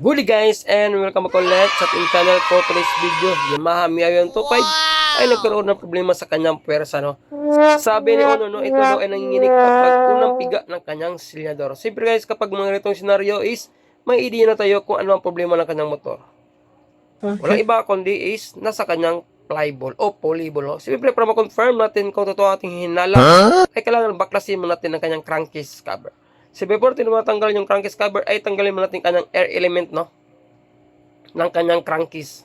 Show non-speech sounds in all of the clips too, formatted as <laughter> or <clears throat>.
Good guys and welcome back ulit sa ating channel ko for this video. Yamaha Miayon 25 ay nagkaroon ng problema sa kanyang pwersa no. Sabi ni Ono no, ito daw ay nanginginig kapag unang piga ng kanyang silyador. Siyempre guys, kapag mga ganitong scenario is may idea na tayo kung ano ang problema ng kanyang motor. Walang iba kundi is nasa kanyang flyball o polyball. No? Siyempre para ma-confirm natin kung totoo ating hinala ay kailangan baklasin mo natin ang kanyang crankcase cover. So before tinatanggal yung crankcase cover ay tanggalin mo natin kanyang air element no ng kanyang crankcase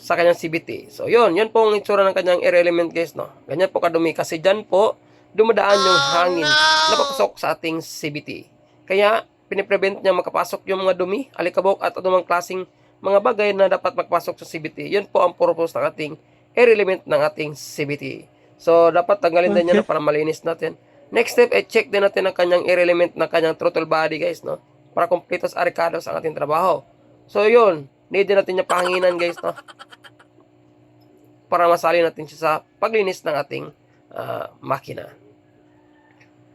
sa kanyang CVT. So yun, yun po ang itsura ng kanyang air element guys no. Ganyan po kadumi kasi dyan po dumadaan yung hangin na papasok sa ating CVT. Kaya piniprevent niya makapasok yung mga dumi, alikabok at anumang klaseng mga bagay na dapat magpasok sa CVT. Yun po ang purpose ng ating air element ng ating CVT. So, dapat tanggalin din yan para malinis natin. Next step, i-check din natin ang kanyang air element ng kanyang throttle body, guys, no? Para completos aricados ang ating trabaho. So, yun. Need din natin yung panginan, guys, no? Para masali natin siya sa paglinis ng ating ah, makina.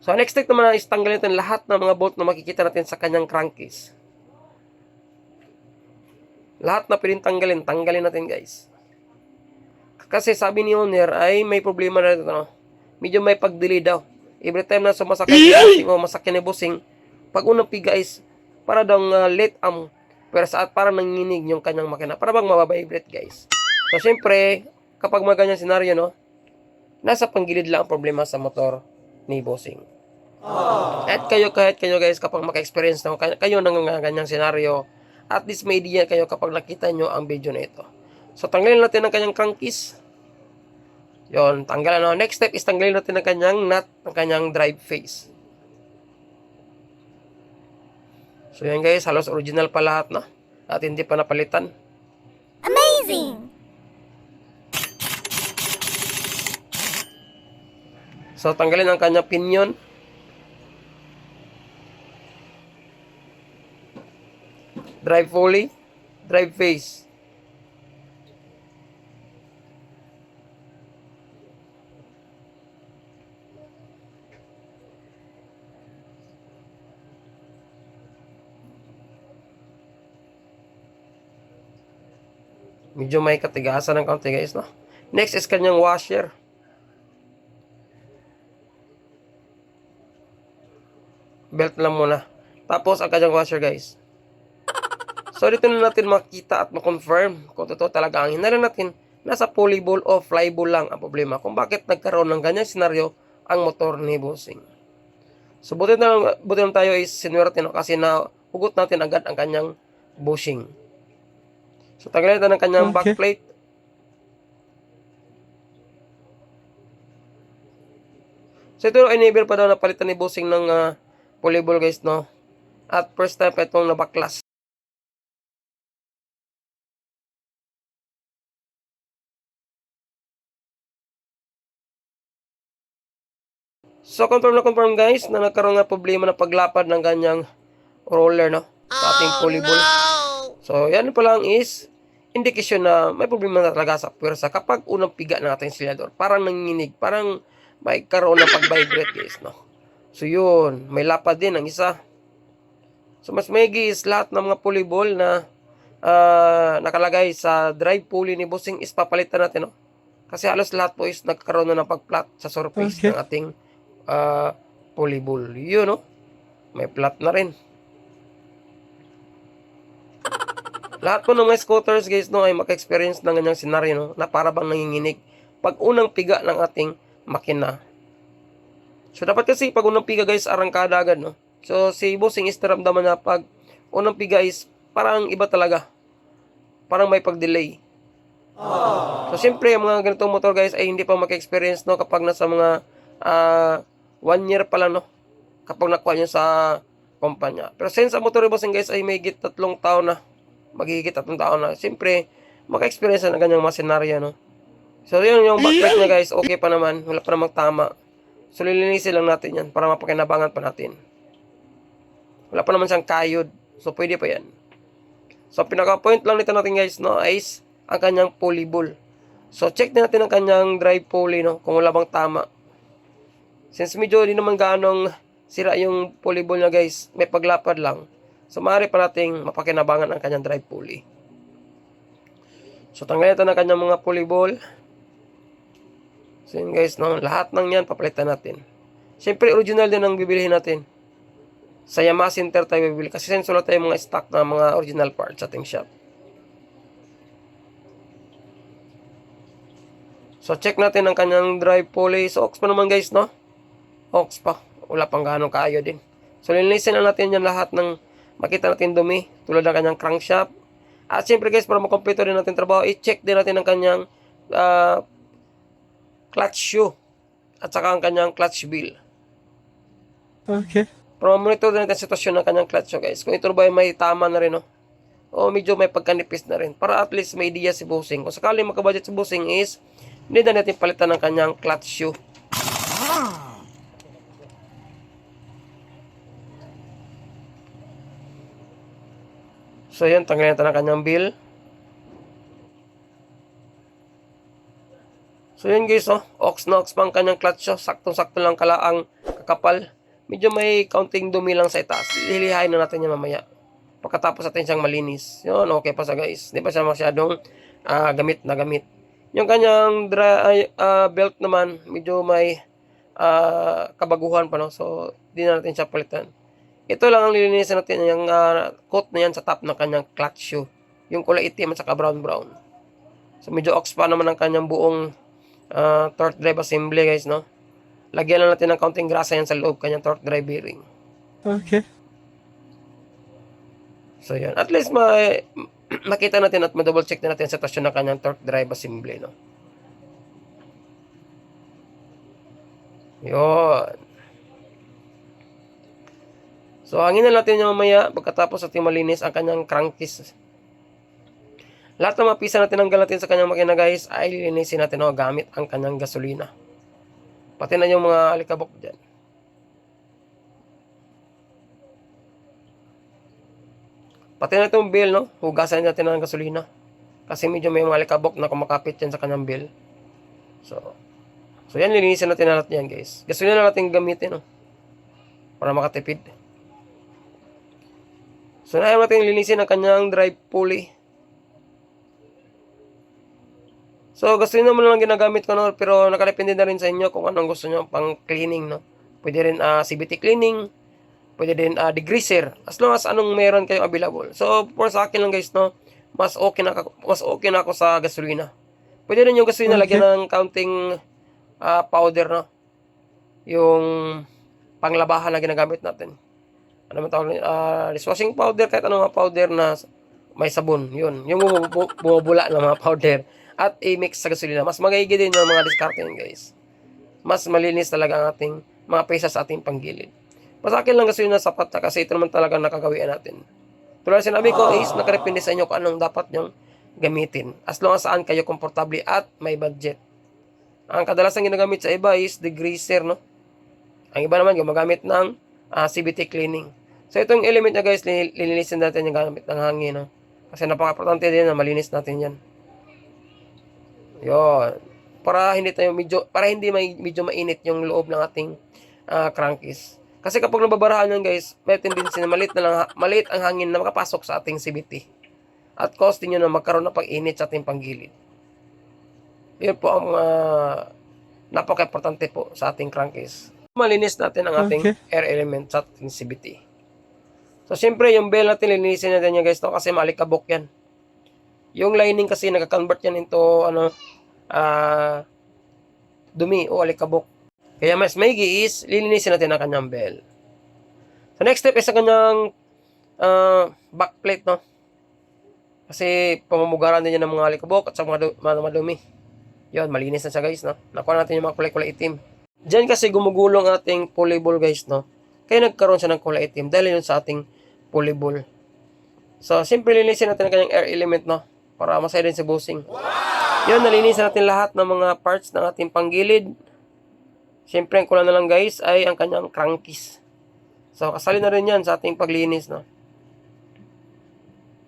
So, next step naman is tanggalin natin lahat ng mga bolt na makikita natin sa kanyang crankcase. Lahat na pwedeng tanggalin, tanggalin natin, guys. Kasi sabi ni owner ay may problema na ito, no? Medyo may pag-delay daw. Every time na sumasakay si bossing o masakyan ni bossing, pag unang piga is para daw uh, late am pero sa at para nanginig yung kanyang makina. Para bang mababibrate, guys. So, syempre, kapag mga ganyan senaryo, no? Nasa panggilid lang ang problema sa motor ni bossing. At kayo, kahit kayo guys, kapag maka-experience na kayo, kayo ng ganyang senaryo, at least may idea kayo kapag nakita nyo ang video na ito. So, tanggalin natin ang kanyang crankcase. Yon, tanggalan na. Next step is tanggalin natin ang kanyang nut, ang kanyang drive face. So, yan guys, halos original pa lahat, no? At hindi pa napalitan. Amazing! So, tanggalin ang kanyang pinion. Drive fully. Drive face. Medyo may katigasan ng kaunti guys, no? Next is kanyang washer. belt lang muna. Tapos, ang kanyang washer, guys. So, dito na natin makita at makonfirm kung totoo talaga ang hinala natin nasa polyball o flyball lang ang problema kung bakit nagkaroon ng ganyang senaryo ang motor ni Bossing. So, buti na lang, buti lang tayo is sinuwerte no, kasi na hugot natin agad ang kanyang bushing. So, tanggalin natin ang kanyang Okay. backplate. So, ito never pa daw napalitan ni Bossing ng ah, volleyball guys, no? At first time pa itong nabaklas. So, confirm na confirm guys na nagkaroon nga problema na paglapad ng ganyang roller, no? Sa ating volleyball. So, yan pa lang is indikasyon na may problema na talaga sa pwersa kapag unang piga ng ating silyador. Parang nanginginig, parang may karoon ng pag-vibrate guys, no? So yun, may lapad din ang isa. So mas maigi is lahat ng mga pulley ball na ah, nakalagay sa drive pulley ni Bossing is papalitan natin, no? Kasi halos lahat po is nagkaroon na ng pag-flat sa surface Okay. ng ating ah, pulley ball. Yun, no? May flat na rin. Lahat po ng mga scooters guys no ay maka-experience ng ganyang senaryo no na para bang nanginginig pag unang piga ng ating makina. So dapat kasi pag unang piga guys arangkada agad no. So si bossing is naramdaman na pag unang piga is parang iba talaga. Parang may pag-delay. So siyempre ang mga ganitong motor guys ay hindi pa maka-experience no kapag nasa mga ah, one year pa lang no. Kapag nakuha niya sa kumpanya. Pero since ang motor bossing guys ay may git tatlong taon na magigit tatlong taon na. Siyempre, maka-experience na ng ganyang mga senaryo, no? So, yun yung backpack niya, guys. Okay pa naman. Wala pa namang tama. So, lilinisin lang natin yan para mapakinabangan pa natin. Wala pa naman siyang kayod. So, pwede pa yan. So, pinaka-point lang nito natin, guys, no, is ang kanyang pulley ball. So, check din natin ang kanyang drive pulley, no, kung wala bang tama. Since medyo di naman ganong sira yung pulley ball niya, guys, may paglapad lang. So, maaari pa nating mapakinabangan ang kanyang drive pulley. So, tanggalin natin ang kanyang mga pulley ball. So, yun guys, no, lahat ng yan, papalitan natin. Siyempre, original din ang bibilihin natin. Sa Yamaha Center tayo bibili. Kasi senso lang tayo mga stock na mga original parts sa ating shop. So, check natin ang kanyang drive pulley. So, ox pa naman guys, no? Ox pa. Wala pang gaano kaayo din. So, linisin na natin yan lahat ng makita natin dumi. Tulad ng kanyang crankshaft. At syempre guys, para makompleto din natin trabaho, i-check din natin ang kanyang ah, clutch shoe. At saka ang kanyang clutch bill. Okay. Pero monitor din natin ang sitwasyon ng kanyang clutch shoe guys. Kung ito ba ay may tama na rin, no? O medyo may pagkanipis na rin. Para at least may idea si Bossing. Kung sakali makabudget si Bossing is, hindi na natin palitan ng kanyang clutch shoe. So yun, tanggalin natin ang kanyang bill. So yun guys, oh, ox na ox pa ang kanyang clutch oh. Saktong-sakto lang kala ang kakapal. Medyo may counting dumi lang sa itaas. Lilihain na natin yan mamaya. Pagkatapos natin siyang malinis. Yun, okay pa sa guys. Di pa siya masyadong ah, gamit na gamit. Yung kanyang dry, ay, ah, belt naman, medyo may ah, kabaguhan pa, no? So, di na natin siya palitan. Ito lang ang lilinisin natin, yung ah, coat na yan sa top ng kanyang clutch shoe. Yung kulay itim at saka brown brown. So, medyo ox pa naman ang kanyang buong ah, torque drive assembly, guys, no? Lagyan lang natin ng kaunting grasa yan sa loob, kanyang torque drive bearing. Okay. So, yan. At least, ma <clears throat> makita natin at ma-double check na natin ang sitwasyon ng kanyang torque drive assembly, no? Yun. So, hangin na natin yung mamaya pagkatapos natin malinis ang kanyang crankcase. Lahat ng mga pisa natin ang natin sa kanyang makina guys ay lilinisin natin no, gamit ang kanyang gasolina. Pati na yung mga alikabok dyan. Pati na itong bill, no? Hugasan natin ng gasolina. Kasi medyo may mga alikabok na kumakapit yan sa kanyang bill. So, so yan, linisin natin natin yan, guys. Gasolina na natin gamitin, no? Para makatipid. So, na natin linisin ang kanyang drive pulley. So, gasolina mo na lang ginagamit ko, no? Pero nakalipindi na rin sa inyo kung anong gusto nyo pang cleaning, no? Pwede rin ah, CBT cleaning, pwede din uh, degreaser as long as anong meron kayo available so for sa akin lang guys no mas okay na ako- mas okay na ako sa gasolina pwede rin yung gasolina Okay. lagyan ng counting ah, powder no yung panglabahan na ginagamit natin ano man tawag uh, dishwashing powder kahit anong mga powder na may sabon yun yung bumubu- bumubula ng mga powder at i-mix sa gasolina mas magiging din yung mga yun, guys mas malinis talaga ang ating mga pesa sa ating panggilid Mas akin lang kasi na sapat na kasi ito naman talaga nakagawian natin. Tulad sinabi ko is nakarepende sa inyo kung anong dapat nyong gamitin. As long as saan kayo komportable at may budget. Ang kadalasan ginagamit sa iba is degreaser, no? Ang iba naman gumagamit ng ah, CBT cleaning. So itong element niya guys, lin- lilinisin natin yung gamit ng hangin, no? Kasi napaka-importante din na malinis natin yan. Yon. Para hindi tayo medyo para hindi may medyo mainit yung loob ng ating ah, crankcase. Kasi kapag nababarahan yan guys, may tendency na maliit na lang, maliit ang hangin na makapasok sa ating CVT. At cause din yun na magkaroon ng pag-init sa ating panggilid. Yun po ang uh, napaka-importante po sa ating crankcase. Malinis natin ang ating Okay. air element sa ating CVT. So, syempre, yung bell natin, linisin natin yan guys, no? kasi malikabok yan. Yung lining kasi, nagka-convert yan into, ano, ah, dumi o alikabok. Kaya mas maigi is, lilinisin natin ang kanyang bell. So, next step is sa kanyang ah, backplate, no? Kasi pamumugaran din yan ng mga alikabok at sa mga, mga madumi. Yun, malinis na siya guys, no? Nakuha natin yung mga kulay-kulay itim. Diyan kasi gumugulong ating pulley ball guys, no? Kaya nagkaroon siya ng kulay itim dahil yun sa ating pulley ball. So, simple linisin natin ang kanyang air element, no? Para masaya din si bossing. Yun, nalinisan natin lahat ng mga parts ng ating panggilid. Siyempre, ang kulang na lang guys ay ang kanyang crankcase. So, kasali na rin yan sa ating paglinis, no?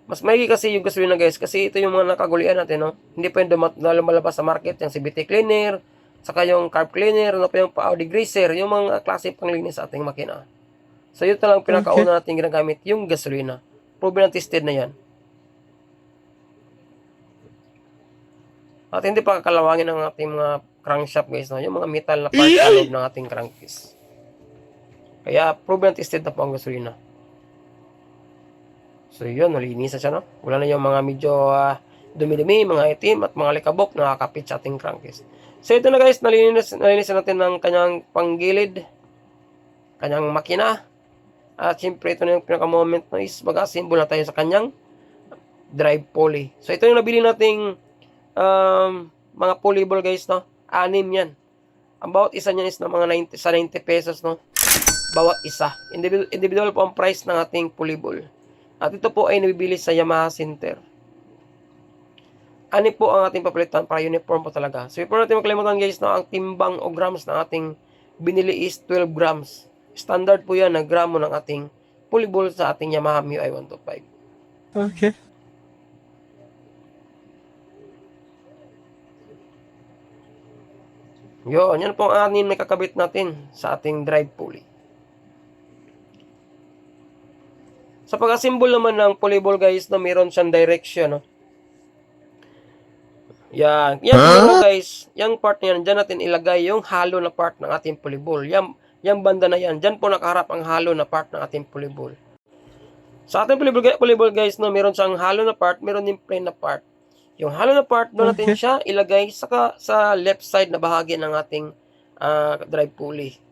Mas maigi kasi yung gasolina guys kasi ito yung mga nakagulian natin, no? Hindi pa yung dumat na lumalabas sa market, yung CBT cleaner, saka yung carb cleaner, ano pa yung pa degreaser, yung mga klase panglinis sa ating makina. So, ito lang pinakauna natin ginagamit, yung gasolina. Proven and tested na yan. At hindi pa kakalawangin ang ating mga crankshaft guys, no? yung mga metal na part sa loob ng ating crankcase. Kaya proven and tested na po ang gasolina. So yun, nalinis na siya, no? Wala na yung mga medyo ah, dumi-dumi, mga itim at mga likabok na nakakapit sa ating crankcase. So ito na guys, nalinis, nalinis na natin ng kanyang panggilid, kanyang makina. At syempre, ito na yung pinaka-moment na is mag-assemble na tayo sa kanyang drive pulley. So ito yung nabili nating um, mga pulley ball guys, no? Anim yan. Ang bawat isa niyan is na mga 90, sa 90 pesos, no? Bawat isa. Individual, individual po ang price ng ating pulley ball. At ito po ay nabibili sa Yamaha Center. Ani po ang ating papalitan para uniform po talaga. So, before natin makalimutan guys, no, ang timbang o grams ng ating binili is 12 grams. Standard po yan na gramo ng ating pulley ball sa ating Yamaha MIUI 125. Okay. Yun, yan po ang anin na kakabit natin sa ating drive pulley. Sa pag-assemble naman ng pulley ball guys, na meron siyang direction. No? Yan. Yan siguro guys, yung part na yan, dyan natin ilagay yung halo na part ng ating pulley ball. Yan, yung banda na yan, dyan po nakaharap ang halo na part ng ating pulley ball. Sa ating pulley ball, pulley ball guys, no, meron siyang halo na part, meron din plain na part. Yung halo na part, doon natin siya ilagay sa, sa left side na bahagi ng ating ah, drive pulley.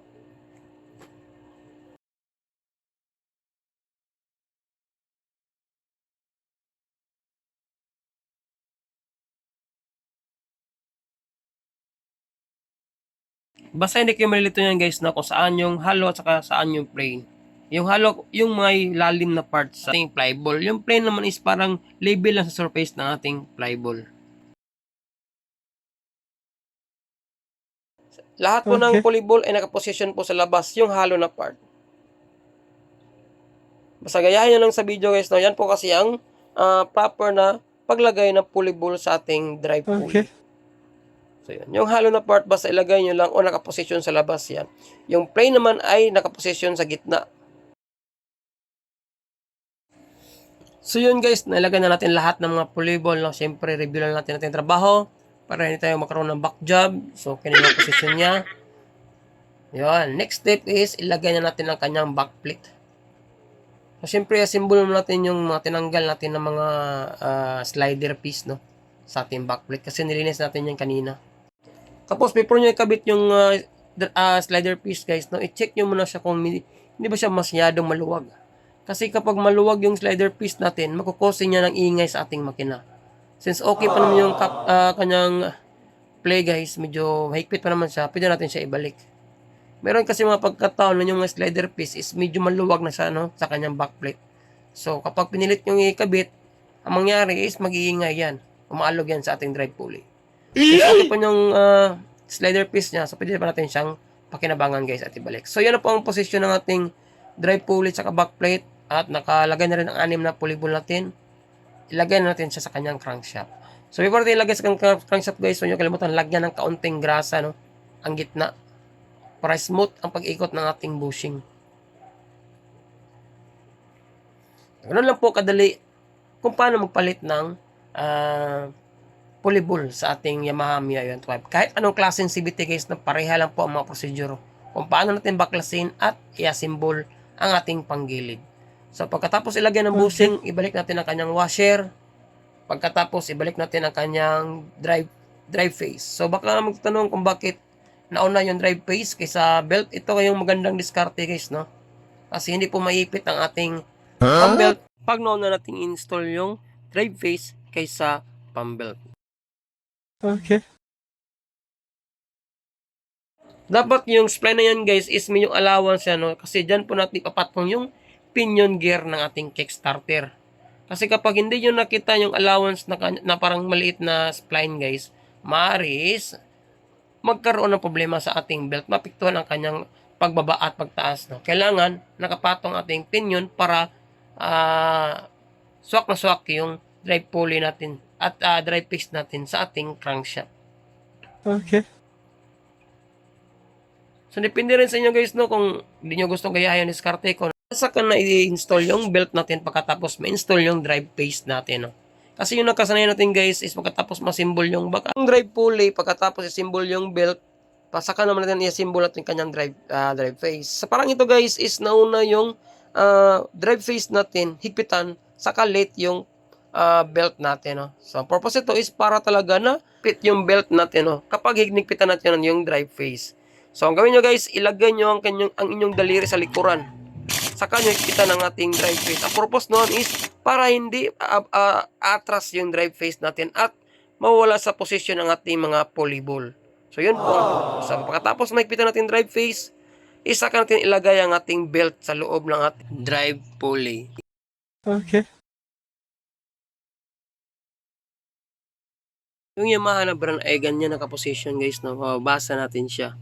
Basta hindi kayo malilito yan guys na kung saan yung halo at saka saan yung plain. Yung halo, yung may lalim na part sa ating flyball. Yung plain naman is parang label lang sa surface ng ating flyball. Lahat po ng Okay. volleyball ay nakaposition po sa labas yung halo na part. Basta gayahin nyo lang sa video guys. No? Yan po kasi ang ah, proper na paglagay ng volleyball sa ating drive pulley. Okay. So yun. Yung halo na part basta ilagay nyo lang o nakaposisyon sa labas yan. Yung plain naman ay nakaposisyon sa gitna. So yun guys, nilagay na natin lahat ng mga volleyball. No? Siyempre, review lang natin natin trabaho para hindi tayo magkaroon ng back job. So, yung posisyon niya. Yun. Next step is ilagay na natin ang kanyang back plate. So, siyempre, assemble na natin yung mga tinanggal natin ng mga ah, slider piece, no? Sa ating back plate. Kasi nilinis natin yan kanina. Tapos, before nyo ikabit yung dr- ah, slider piece, guys, no? I-check nyo muna siya kung hindi, hindi ba siya masyadong maluwag. Kasi kapag maluwag yung slider piece natin, makukosin niya ng ingay sa ating makina. Since okay pa naman yung kap, ah, kanyang play guys, medyo higpit pa naman siya, pwede natin siya ibalik. Meron kasi mga pagkataon na yung slider piece is medyo maluwag na siya no, sa kanyang backplate. So kapag pinilit yung ikabit, ang mangyari is mag-iingay yan. Umaalog yan sa ating drive pulley. Since okay pa yung ah, slider piece niya, so pwede pa natin siyang pakinabangan guys at ibalik. So yan na po ang posisyon ng ating drive pulley sa backplate at nakalagay na rin ang anim na pulley ball natin ilagay na natin siya sa kanyang crankshaft. So, before natin ilagay sa kanyang crankshaft guys, huwag nyo kalimutan, lagyan ng kaunting grasa, no? Ang gitna. Para smooth ang pag-ikot ng ating bushing. Ganun lang po kadali kung paano magpalit ng ah, pulley ball sa ating Yamaha Miya 125. Kahit anong klaseng CVT guys, na pareha lang po ang mga proseduro. Kung paano natin baklasin at i-assemble ang ating panggilid. So pagkatapos ilagay ng bushing, ibalik natin ang kanyang washer. Pagkatapos ibalik natin ang kanyang drive drive face. So baka magtanong kung bakit nauna yung drive face kaysa belt. Ito yung magandang diskarte guys, no? Kasi hindi po maipit ang ating pump belt pag nauna natin install yung drive face kaysa pump belt. Okay. Dapat yung spline na yan guys is may yung allowance yan, no? Kasi dyan po natin ipapatong yung pinion gear ng ating kickstarter. Kasi kapag hindi nyo nakita yung allowance na, na parang maliit na spline guys, maaari is magkaroon ng problema sa ating belt. Mapiktuhan ang kanyang pagbaba at pagtaas. No? Kailangan nakapatong ating pinion para ah swak na swak yung drive pulley natin at ah, drive fix natin sa ating crankshaft. Okay. So, depende rin sa inyo guys, no, kung hindi nyo gustong gayahin yung diskarte ko. Saka na i-install yung belt natin pagkatapos ma-install yung drive paste natin, no. Kasi yung nakasanayan natin guys is pagkatapos masimbol yung baka. Yung drive pulley, pagkatapos i-symbol yung belt, pasaka naman natin i-symbol natin kanyang drive, ah, drive face. Sa parang ito guys is nauna yung ah, drive face natin, higpitan, saka late yung ah, belt natin. No? So, ang purpose ito is para talaga na fit yung belt natin. No? Kapag hinigpitan natin yung drive face. So, ang gawin nyo guys, ilagay nyo ang, kanyang, ang inyong daliri sa likuran. Saka nyo higpitan ng ating drive face. Ang purpose noon is para hindi ah, ah, atras yung drive face natin at mawala sa posisyon ng ating mga polyball. So, yun po. So, pagkatapos mahigpitan natin drive face, isa ka natin ilagay ang ating belt sa loob ng ating drive pulley. Okay. Yung Yamaha na brand ay ganyan nakaposition guys, no? Mababasa natin siya.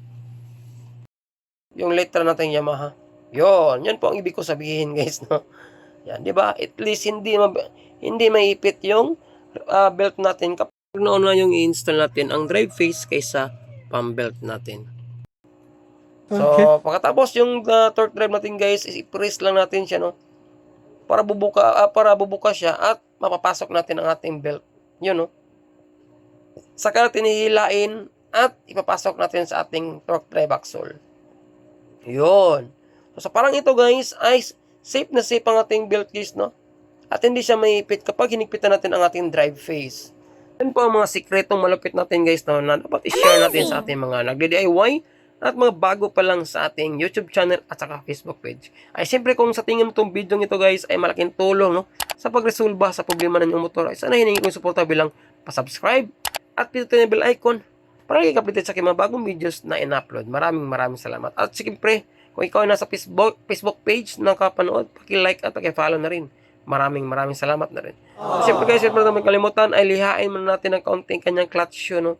Yung letra natin Yamaha. Yon, yan po ang ibig ko sabihin <laughs> guys, no? Yan, di ba? At least hindi mab- hindi maipit yung ah, belt natin kapag noon na yung i-install natin ang drive face kaysa pump belt natin. So, Okay. pagkatapos yung uh, torque drive natin guys, is i-press lang natin siya, no? Para bubuka, ah, para bubuka siya at mapapasok natin ang ating belt. Yun, no? Saka natin hihilain at ipapasok natin sa ating torque drive axle. Yun. So, sa parang ito guys, ay safe na safe ang ating belt guys, no? At hindi siya maipit kapag hinigpitan natin ang ating drive face. Yan po ang mga sikretong malupit natin guys no, na dapat i-share natin sa ating mga nagdi-DIY at mga bago pa lang sa ating YouTube channel at saka Facebook page. Ay siyempre kung sa tingin mo itong video ito guys ay malaking tulong no, sa pagresolba sa problema ng inyong motor ay sana hiningi kong suporta bilang pa-subscribe at pindutin ang bell icon para lagi ka-updated sa aking mga bagong videos na in-upload. Maraming maraming salamat. At siyempre, kung ikaw ay nasa Facebook, Facebook page na kapanood, paki-like at paki-follow na rin. Maraming maraming salamat na rin. Siyempre guys, siyempre naman kalimutan ay lihain muna natin ng kaunting kanyang clutch shoe, no?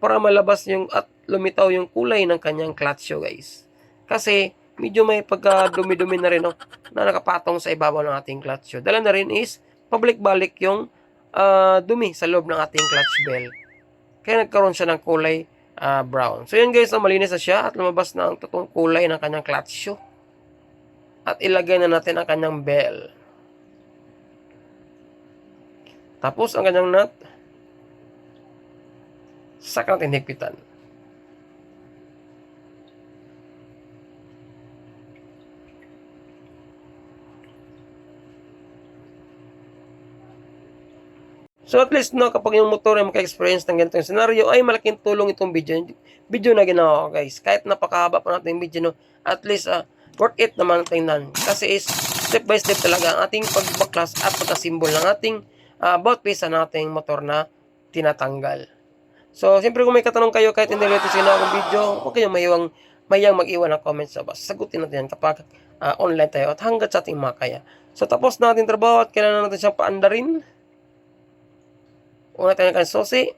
Para malabas yung at lumitaw yung kulay ng kanyang clutch shoe, guys. Kasi medyo may pagka dumi-dumi na rin, no? Na nakapatong sa ibabaw ng ating clutch shoe. Dala na rin is pabalik-balik yung ah, dumi sa loob ng ating clutch bell. Kaya nagkaroon siya ng kulay ah, brown. So yun guys, malinis na siya at lumabas na ang totoong kulay ng kanyang clutch shoe. At ilagay na natin ang kanyang bell. Tapos ang kanyang nut, saka natin higpitan. So at least no, kapag yung motor ay maka-experience ng ganitong scenario, ay malaking tulong itong video. Video na ginawa ko guys. Kahit napakahaba pa natin yung video, no, at least ah, worth it naman tingnan. Kasi is step by step talaga ang ating pagbaklas at pagkasimbol ng ating uh, about face ng ating motor na tinatanggal. So, siyempre kung may katanong kayo kahit hindi related sa akong video, huwag kayong mayawang, mayang mag-iwan ng comments sa bas. Sagutin natin yan kapag ah, online tayo at hanggat sa ating makaya. So, tapos na ating trabaho at kailangan natin siyang paandarin. Una tayo ng susi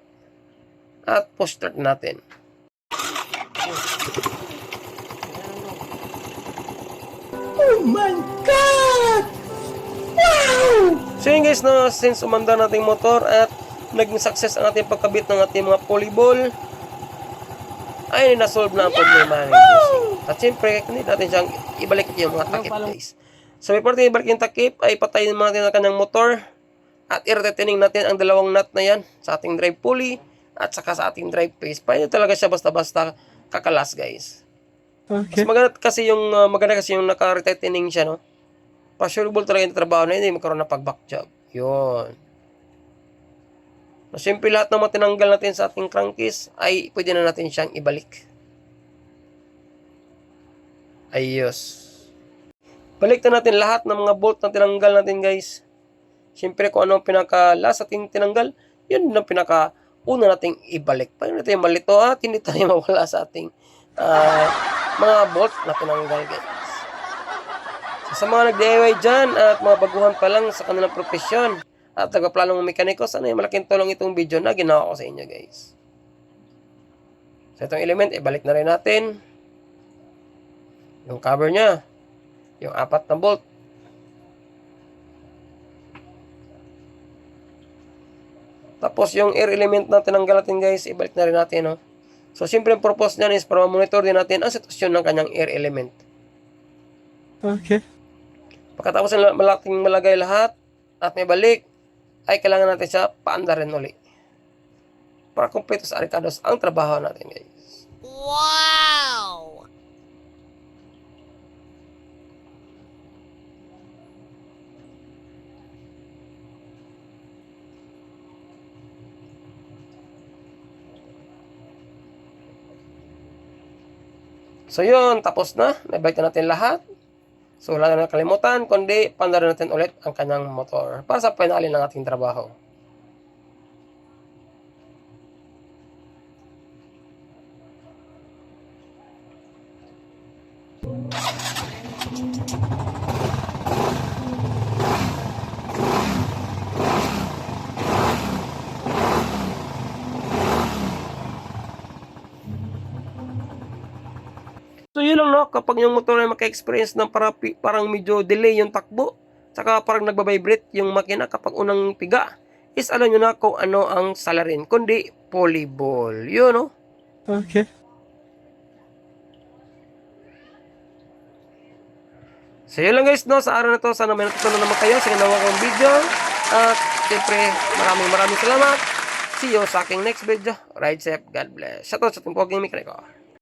at push start natin. So yun guys, no, since umanda nating motor at naging success ang ating pagkabit ng ating mga polyball, ay nasolve na ang problema ng. At siyempre, hindi natin siyang ibalik yung mga takip guys. So before natin ibalik yung takip, ay patayin natin ang kanyang motor at i-retaining natin ang dalawang nut na yan sa ating drive pulley at saka sa ating drive face. Paano talaga siya basta-basta kakalas guys. Mas Okay. maganda kasi yung uh, maganda kasi yung naka-retaining siya, no? Pasurable talaga yung trabaho na yun, hindi magkaroon ng pag-back job. Yun. So, simple lahat ng mga tinanggal natin sa ating crankcase ay pwede na natin siyang ibalik. Ayos. Balik na natin lahat ng mga bolt na tinanggal natin, guys. Siyempre, kung ano ang pinaka-last ating tinanggal, yun ang pinaka-una nating ibalik. Paano natin malito at hindi tayo <laughs> mawala sa ating ah, mga bolt na tinanggal, guys. So, sa mga nag-DIY dyan at mga baguhan pa lang sa kanilang profesyon at nagpaplanong mekaniko, sana yung malaking tulong itong video na ginawa ko sa inyo, guys. So, itong element, ibalik na rin natin. Yung cover niya. Yung apat na bolt. Tapos yung air element na tinanggal natin guys, ibalik na rin natin, no? So, siyempre, ang purpose niyan is para monitor din natin ang sitwasyon ng kanyang air element. Okay. Pagkatapos ng malaking malagay lahat at may balik, ay kailangan natin siya paandarin uli. Para kumpleto sa arikados ang trabaho natin, guys. Wow! So yun, tapos na. Naibalik na natin lahat. So wala na nakalimutan, kundi pandarin natin ulit ang kanyang motor para sa finale ng ating trabaho. So yun lang no, kapag yung motor ay maka-experience ng para, parang medyo delay yung takbo, saka parang nagbabibrate yung makina kapag unang piga, is alam nyo na kung ano ang salarin, kundi polyball. Yun no. Okay. So yun lang guys no, sa araw na to, sana may natutunan naman kayo sa ginawa kong video. At siyempre, maraming maraming salamat. See you sa aking next video. Ride safe, God bless. Shoutout sa ating poging mekaniko.